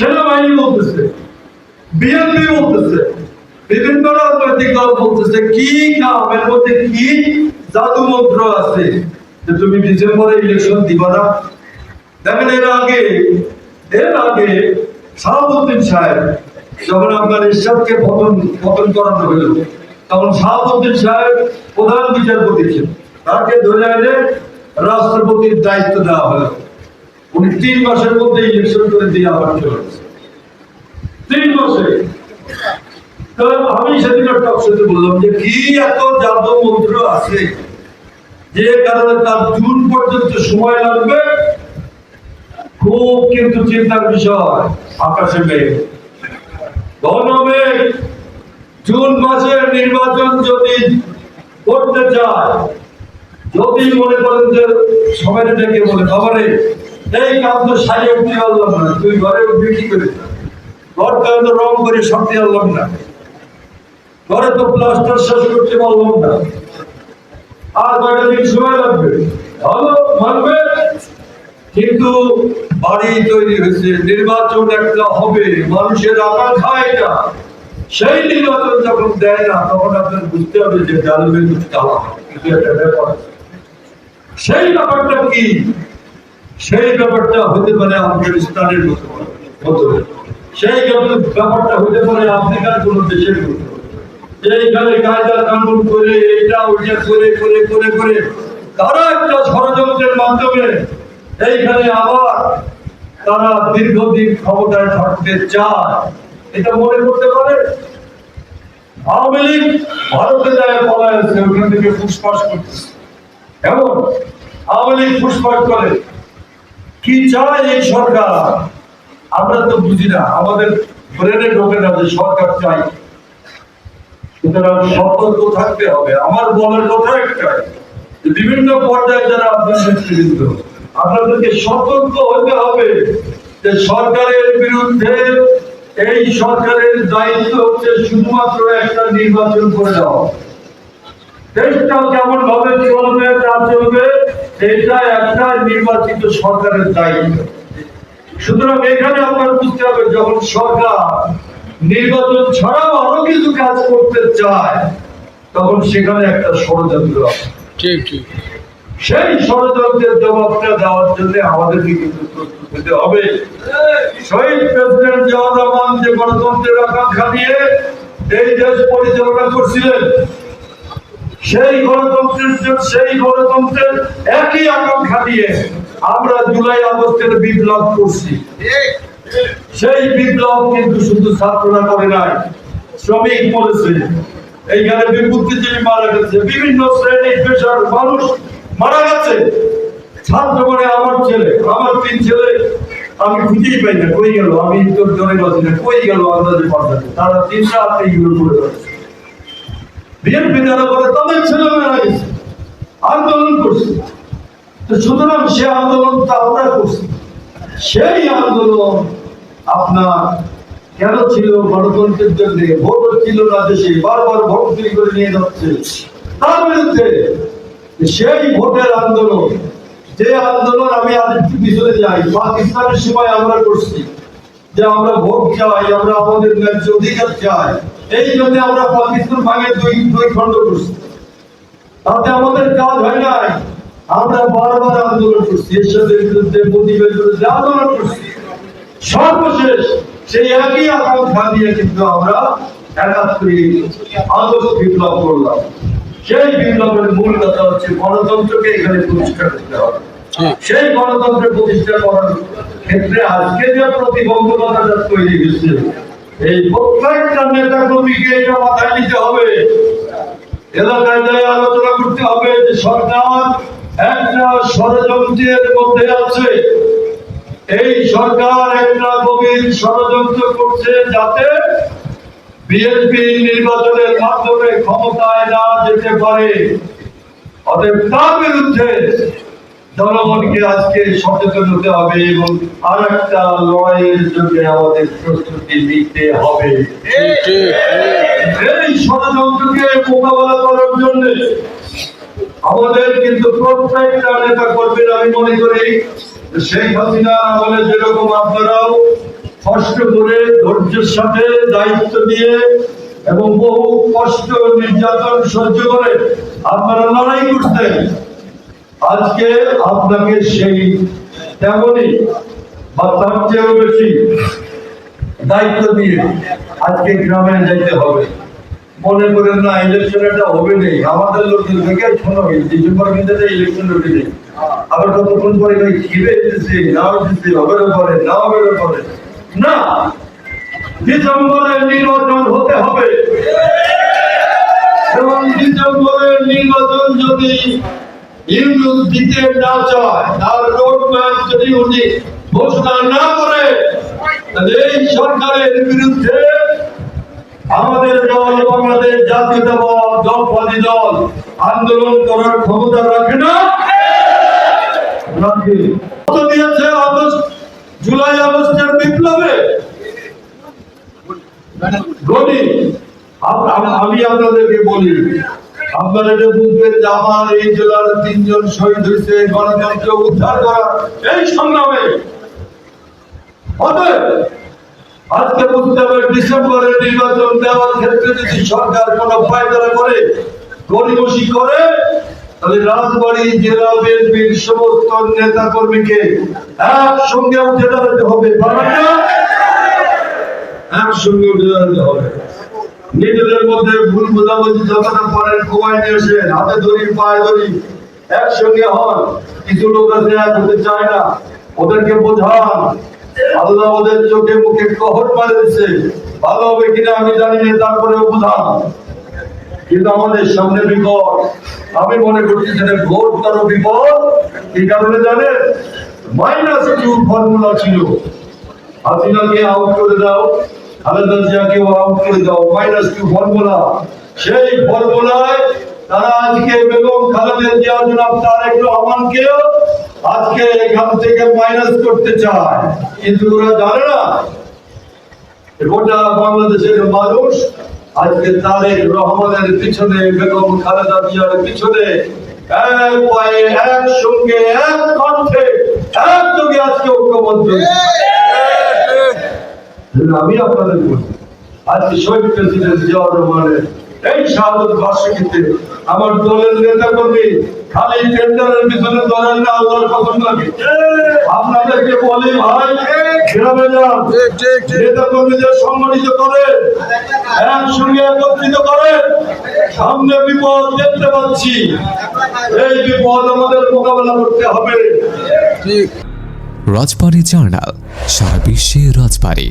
সেনাবাহিনী বলতেছে, বিএনপি বলতেছে, বিভিন্ন রাজনৈতিক দল বলতেছে, কি কাম? এর মধ্যে কি জাদু মন্ত্র আছে? যে তুমি ডিসেম্বরে ইলেকশন দিবা না? দেখেন এর আগে এর আগে শাহাবুদ্দিন সাহেব যখন আপনার ইরশাদকে পতন পতন করানো হলো, তখন শাহাবুদ্দিন সাহেব প্রধান বিচারপতি ছিলেন। তাকে ধরে এনে রাষ্ট্রপতির দায়িত্ব দেওয়া হলো। উনি তিন মাসের মধ্যে ইলেকশন করে দিয়ে আবার চলে তিন মাসে। আমি সেদিন একটা বললাম যে, কি এত মন্ত্র আছে যে কারণে তার জুন পর্যন্ত সময় লাগবে? খুব কিন্তু চিন্তার বিষয়, আকাশে মেঘ। জুন মাসে নির্বাচন যদি করতে চায়, যদি মনে করেন যে সবাই বলে বাবারে এই কাম তো সারি উঠতে পারলাম না, তুই ঘরে কি করে? ঘরটা তো রং করে সবতে পারলাম না। ঘরে তো প্লাস্টার শেষ করতে পারলাম না। আর কয়টা দিন সময় লাগবে? মানবে কিন্তু বাড়ি তৈরি হয়েছে, নির্বাচন একটা হবে, মানুষের আকাঙ্ক্ষা এটা। সেই নির্বাচন যখন দেয় না, তখন আপনার বুঝতে হবে যে ডালবে চালা কিছু একটা ব্যাপার। সেই ব্যাপারটা কি? সেই ব্যাপারটা হতে পারে আফগানিস্তানের মতো মতো সেই ব্যাপারটা হতে পারে আফ্রিকার কোন দেশের মতো এইখানে কায়দা কানুন করে এটা ওইটা করে করে করে করে, তারা একটা ষড়যন্ত্রের মাধ্যমে এইখানে আবার তারা দীর্ঘদিন ক্ষমতায় থাকতে চায়। এটা মনে করতে পারে? আওয়ামী লীগ ভারতে যায়, পলায় আছে ওখান থেকে ফুসফাস করতেছে। এমন আওয়ামী লীগ ফুসফাস করে। কি চায় এই সরকার? আমরা তো বুঝি না। আমাদের ব্রেনে ঢোকে না যে সরকার চাই সুতরাং সতর্ক থাকতে হবে। আমার বলার কথা একটাই বিভিন্ন পর্যায়ে যারা আপনাদেরকে সতর্ক হতে হবে যে সরকারের বিরুদ্ধে এই সরকারের দায়িত্ব হচ্ছে শুধুমাত্র একটা নির্বাচন করে দেওয়া। দেশটা কেমন ভাবে চলবে তা চলবে এটা একটা নির্বাচিত সরকারের দায়িত্ব। সুতরাং এখানে আপনার বুঝতে হবে যখন সরকার নির্বাচন ছাড়াও আরও কিছু কাজ করতে চায় তখন সেখানে একটা ষড়যন্ত্র আছে। ঠিক ঠিক। সেই ষড়যন্ত্রের জবাবটা দেওয়ার জন্য আমাদেরকে কিন্তু প্রস্তুত হতে হবে। শহীদ প্রেসিডেন্ট জিয়াউর রহমান যে গণতন্ত্রের আকাঙ্ক্ষা নিয়ে এই দেশ পরিচালনা করছিলেন সেই গণতন্ত্রের জন্য- সেই গণতন্ত্রের একই আকাঙ্ক্ষা নিয়ে আমরা জুলাই আগস্টের বিপ্লব করছি। সেই বিপ্লব কিন্তু শুধু ছাত্ররা করে নাই, শ্রমিক করেছে এইখানে বিভূতিজীবী মারা গেছে, বিভিন্ন শ্রেণি পেশার মানুষ মারা গেছে। ছাত্র মানে আমার ছেলে, আমার তিন ছেলে, আমি খুঁজেই পাই না, কই গেল? আমি তোর জনে বাঁচি না কই গেল? আন্দাজে পাঠাতে তারা তিন রাত এইগুলো করে বিএনপি যারা করে তাদের ছেলে মারা গেছে আন্দোলন করছে। তো সুতরাং সে আন্দোলনটা আমরা করছি। সেই আন্দোলন আপনার কেন ছিল? গণতন্ত্রের জন্য ভোট ছিল না দেশে, বারবার ভোট চুরি করে নিয়ে যাচ্ছে। তার বিরুদ্ধে সেই ভোটের আন্দোলন, যে আন্দোলন আমি আজ একটু পিছনে যাই, পাকিস্তানের সময় আমরা করছি। যে আমরা ভোট চাই, আমরা আমাদের ন্যায্য অধিকার চাই, এই জন্য আমরা পাকিস্তান ভাগে দুই দুই খণ্ড করছি। তাতে আমাদের কাজ হয় নাই। আমরা বারবার আন্দোলন করছি, এরশাদের বিরুদ্ধে মোদীর বিরুদ্ধে আন্দোলন করছি। সর্বশেষ সেই একই আকাঙ্ক্ষা দিয়ে কিন্তু আমরা একাত্তরে আগস্ট বিপ্লব করলাম। সেই বিপ্লবের মূল কথা হচ্ছে গণতন্ত্রকে এখানে প্রতিষ্ঠা করতে হবে। সেই গণতন্ত্র প্রতিষ্ঠা করার ক্ষেত্রে আজকে যে প্রতিবন্ধকতাটা তৈরি হয়েছে, এই প্রত্যেকটা নেতা কর্মীকে এটা মাথায় নিতে হবে। এলাকায় যায় আলোচনা করতে হবে যে সরকার একটা ষড়যন্ত্রের মধ্যে আছে। এই সরকার একটা গভীর ষড়যন্ত্র করছে যাতে বিএনপি নির্বাচনের মাধ্যমে ক্ষমতায় না যেতে পারে। অতএব তার বিরুদ্ধে জনগণকে আজকে সচেতন হতে হবে এবং আর একটা লড়াইয়ের জন্য আমাদের প্রস্তুতি নিতে হবে। এই ষড়যন্ত্রকে মোকাবেলা করার জন্য আমাদের কিন্তু প্রত্যেকটা নেতা কর্মীর আমি মনে করি, শেখ হাসিনা আমলে যেরকম আপনারাও কষ্ট করে ধৈর্যের সাথে দায়িত্ব দিয়ে এবং বহু কষ্ট নির্যাতন সহ্য করে আপনারা লড়াই করতেন। আজকে আপনাকে সেই তেমনই বা তার চেয়েও বেশি দায়িত্ব দিয়ে আজকে গ্রামে যাইতে হবে। মনে করেন না ইলেকশন এটা হবে নেই। আমাদের লোকজন থেকে শোনো ডিসেম্বর ভিতরে ইলেকশন উঠে নেই। আবার কতক্ষণ পরে ভাই খিদে দিতেছে, নাও দিতে হবে করে না হবে করে। না ডিসেম্বরে নির্বাচন হতে হবে। এবং ডিসেম্বরের নির্বাচন যদি ইউনুস দিতে না চায় তার রোড ম্যাপ যদি উনি ঘোষণা না করে, তাহলে এই সরকারের বিরুদ্ধে আমাদের দল বাংলাদেশ জাতীয়তাবাদ দলবাদী দল আন্দোলন করার ক্ষমতা রাখে না। দিয়েছে আগস্ট, জুলাই আগস্টের বিপ্লবে। আমি আপনাদেরকে বলি আপনারা যে আমার এই জেলার তিনজন শহীদ হয়েছে গণতন্ত্র উদ্ধার করা এই সংগ্রামে। আজকে বুঝতে হবে ডিসেম্বরের নির্বাচন দেওয়ার ক্ষেত্রে যদি সরকার কোনো করে গরিবসি করে, তাহলে রাজবাড়ী, জেলা বিএনপির সমস্ত নেতা কর্মীকে একসঙ্গে উঠে দাঁড়াতে হবে? একসঙ্গে উঠে দাঁড়াতে হবে। নিজেদের মধ্যে ভুল বোঝাবুঝি যতটা পারেন কমায় নিয়ে এসে হাতে ধরি পায়ে ধরি একসঙ্গে হন। কিছু লোক আছে এক হতে চায় না। ওদেরকে বোঝান। আল্লাহ ওদের চোখে মুখে কহর মারে দিচ্ছে ভালো হবে কিনা আমি জানি না, তারপরেও বোঝান। কিন্তু আমাদের সামনে বিপদ। আমি মনে করছি যেটা ঘোরতর বিপদ? এই কারণে জানেন? মাইনাস টু ফর্মুলা ছিল। হাসিনাকে আউট করে দাও। করে দাও মাইনাস টু ফর্মুলা সেই ফর্মুলায় তারা আজকে বেগম আজকে এখান থেকে মাইনাস করতে চায়। কিন্তু ওরা জানে না গোটা বাংলাদেশের মানুষ আজকে তারেক রহমানের পিছনে, বেগম খালেদা জিয়ার পিছনে এক পায়ে এক সঙ্গে এক কণ্ঠে এক যোগে আজকে ঐক্যবদ্ধ। আমি আপনাদের বলি, আজকে শহীদ প্রেসিডেন্ট জিয়াউর রহমানের এই শাহাদত বার্ষিকীতে আমার দলের নেতা কর্মী খালি টেন্ডারের পিছনে ধরেন না, আল্লাহর লাগে। আপনাদেরকে বলি ভাই, গ্রামে যান। নেতা কর্মীদের সংগঠিত করে একসঙ্গে একত্রিত করে সামনে বিপদ দেখতে পাচ্ছি। এই বিপদ আমাদের মোকাবেলা করতে হবে। রাজবাড়ী জার্নাল, সারা বিশ্বে রাজবাড়ী।